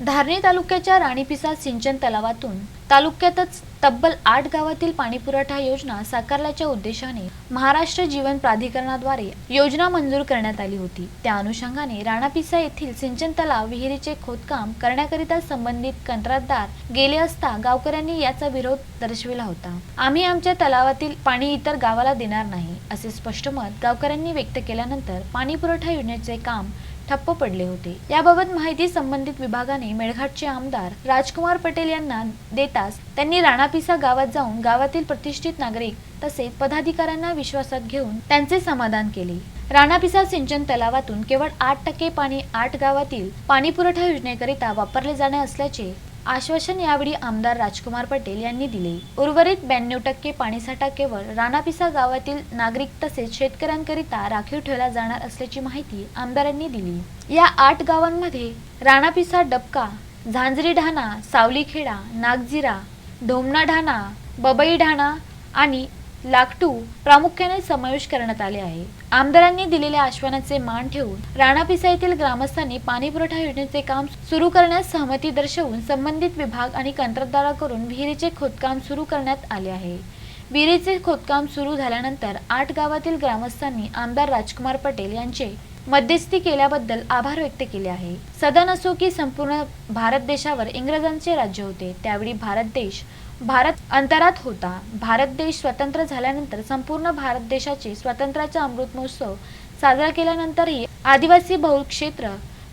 धारणी तालुक्याच्या राणीपिसा सिंचन तलावातून तालुक्यातच तब्बल आठ गावातील पाणीपुरवठा योजना साकारल्याच्या उद्देशाने महाराष्ट्र जीवन प्राधिकरणाद्वारे योजना मंजूर करण्यात आली होती. त्या अनुषंगाने राणापिसा येथील सिंचन तलाव विहिरीचे खोदकाम करण्याकरिता संबंधित कंत्राटदार गेले असता गावकऱ्यांनी याचा विरोध दर्शविला होता. आम्ही आमच्या तलावातील पाणी इतर गावाला देणार नाही असे स्पष्ट मत गावकऱ्यांनी व्यक्त केल्यानंतर पाणीपुरवठा योजनेचे काम ठप्प पडले होते. याबाबत माहिती संबंधित विभागाने मेळघाटचे आमदार राजकुमार पटेल यांना देताच त्यांनी राणापिसा गावात जाऊन गावातील प्रतिष्ठित नागरिक तसेच पदाधिकाऱ्यांना विश्वासात घेऊन त्यांचे समाधान केले. राणापिसा सिंचन तलावातून केवळ आठ टक्के पाणी आठ गावातील पाणीपुरवठा योजनेकरिता वापरले जाणार असल्याचे आश्वासन यावेळी आमदार राजकुमार पटेल यांनी दिले. उर्वरित ब्याण्णव टक्के पाणीसाठा केवळ राणापिसा गावातील नागरिक तसेच शेतकऱ्यांकरिता राखीव ठेवला जाणार असल्याची माहिती आमदारांनी दिली. या आठ गावांमध्ये राणापिसा डबका झांजरी ढाणा सावलीखेडा नागझिरा ढोमणा ढाणा बबई ढाणा आणि लाकटू प्रामुख्याने समावेश करण्यात आले आहे. आमदारांनी दिलेल्या आश्वासनाचे मान ठेवून राणापिसा येथील ग्रामस्थांनी पाणी पुरवठा योजनेचे काम सुरू करण्यास सहमती दर्शवून संबंधित विभाग आणि कंत्राटदाराकडून विहिरीचे खोदकाम सुरू करण्यात आले आहे. विहिरीचे खोदकाम सुरू झाल्यानंतर आठ गावातील ग्रामस्थांनी आमदार राजकुमार पटेल यांचे मध्यस्थी केल्याबद्दल आभार व्यक्त केले आहे. सदन असो की संपूर्ण भारत देशावर इंग्रजांचे राज्य होते त्यावेळी भारत देश भारत अंतरात होता. भारत देश स्वतंत्र झाल्यानंतर संपूर्ण भारत देशाचे स्वातंत्र्याचा अमृत महोत्सव साजरा केल्यानंतरही आदिवासी बहुल क्षेत्र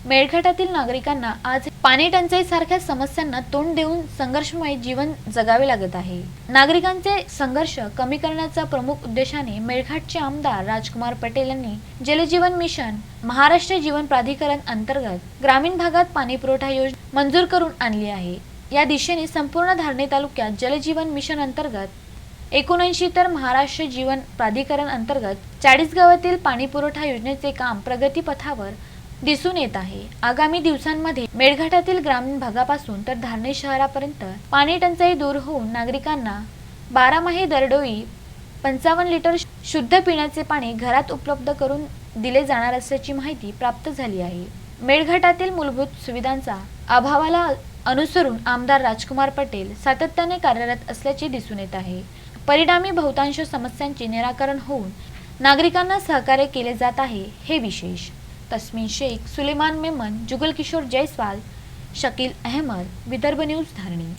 मेळघाटातील नागरिकांना आज पाणी टंचाई सारख्या समस्यांना तोंड देऊन संघर्षमय जीवन जगावे लागत आहे. नागरिकांचे संघर्ष कमी करण्याचा प्रमुख उद्देशाने मेळघाटचे आमदार राजकुमार पटेल यांनी जलजीवन मिशन महाराष्ट्र जीवन प्राधिकरण अंतर्गत ग्रामीण भागात पाणी पुरवठा योजना मंजूर करून आणली आहे. या दिशेने संपूर्ण धारणे तालुक्यात जलजीवन मिशन अंतर्गत एकोणऐंशी तर महाराष्ट्र जीवन प्राधिकरण अंतर्गत चाळीस गावातील पाणी पुरवठा योजनेचे काम प्रगतीपथावर दिसून येत आहे. आगामी दिवसांमध्ये मेळघाटातील ग्रामीण भागापासून तर धारणे शहरापर्यंत पाणी टंचाई दूर होऊन नागरिकांना बारामाही दरडोई पंचावन्न लिटर शुद्ध पिण्याचे पाणी घरात उपलब्ध करून दिले जाणार असल्याची माहिती प्राप्त झाली आहे. मेळघाटातील मूलभूत सुविधांचा अभावाला अनुसरून आमदार राजकुमार पटेल सातत्याने कार्यरत असल्याचे दिसून येत आहे. परिणामी बहुतांश समस्यांचे निराकरण होऊन नागरिकांना सहकार्य केले जात आहे हे विशेष. तस्मिन शेख सुलेमान मेमन जुगल किशोर जयस्वाल शकील अहमद विदर्भ न्यूज धारणी.